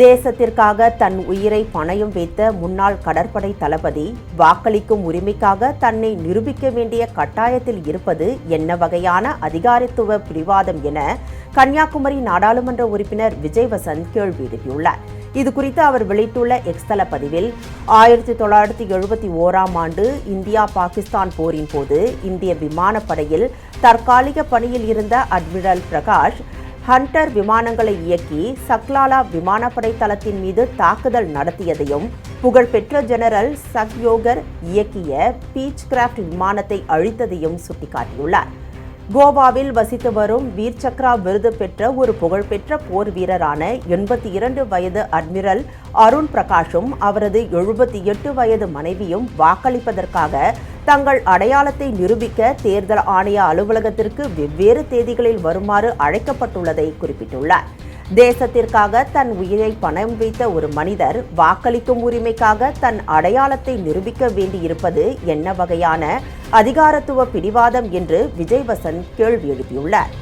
தேசத்திற்காக தன் உயிரை பணயம் வைத்த முன்னாள் கடற்படை தளபதி வாக்களிக்கும் உரிமைக்காக தன்னை நிரூபிக்க வேண்டிய கட்டாயத்தில் இருப்பது என்ன வகையான அதிகாரத்துவ பிடிவாதம் என கன்னியாகுமரி நாடாளுமன்ற உறுப்பினர் விஜய் வசந்த் கேள்வி எழுப்பியுள்ளார். இது குறித்து அவர் வெளியிட்டுள்ள எக்ஸ்தல பதிவில் ஆயிரத்தி தொள்ளாயிரத்தி எழுபத்தி ஓராம் ஆண்டு இந்தியா பாகிஸ்தான் போரின் போது இந்திய விமானப்படையில் தற்காலிக பணியில் இருந்த அட்மிரல் பிரகாஷ் ஹண்டர் விமானங்களை இயக்கி சக்லாலா விமானப்படை தளத்தின் மீது தாக்குதல் நடத்தியதையும் புகழ்பெற்ற ஜெனரல் சக்யோகர் இயக்கிய பீச் கிராஃப்ட் விமானத்தை அழித்ததையும் சுட்டிக்காட்டியுள்ளார். கோவாவில் வசித்து வரும் வீர் சக்ரா விருது பெற்ற ஒரு புகழ்பெற்ற போர் வீரரான எண்பத்தி இரண்டு வயது அட்மிரல் அருண் பிரகாஷும் அவரது எழுபத்தி எட்டு வயது மனைவியும் வாக்களிப்பதற்காக தங்கள் அடையாளத்தை நிரூபிக்க தேர்தல் ஆணைய அலுவலகத்திற்கு வெவ்வேறு தேதிகளில் வருமாறு அழைக்கப்பட்டுள்ளதை குறிப்பிட்டுள்ளார். தேசத்திற்காக தன் உயிரை பணம் வைத்த ஒரு மனிதர் வாக்களிக்கும் உரிமைக்காக தன் அடையாளத்தை நிரூபிக்க வேண்டியிருப்பது என்ன வகையான அதிகாரத்துவ பிடிவாதம் என்று விஜய் வசந்த் கேள்வி எழுப்பியுள்ளார்.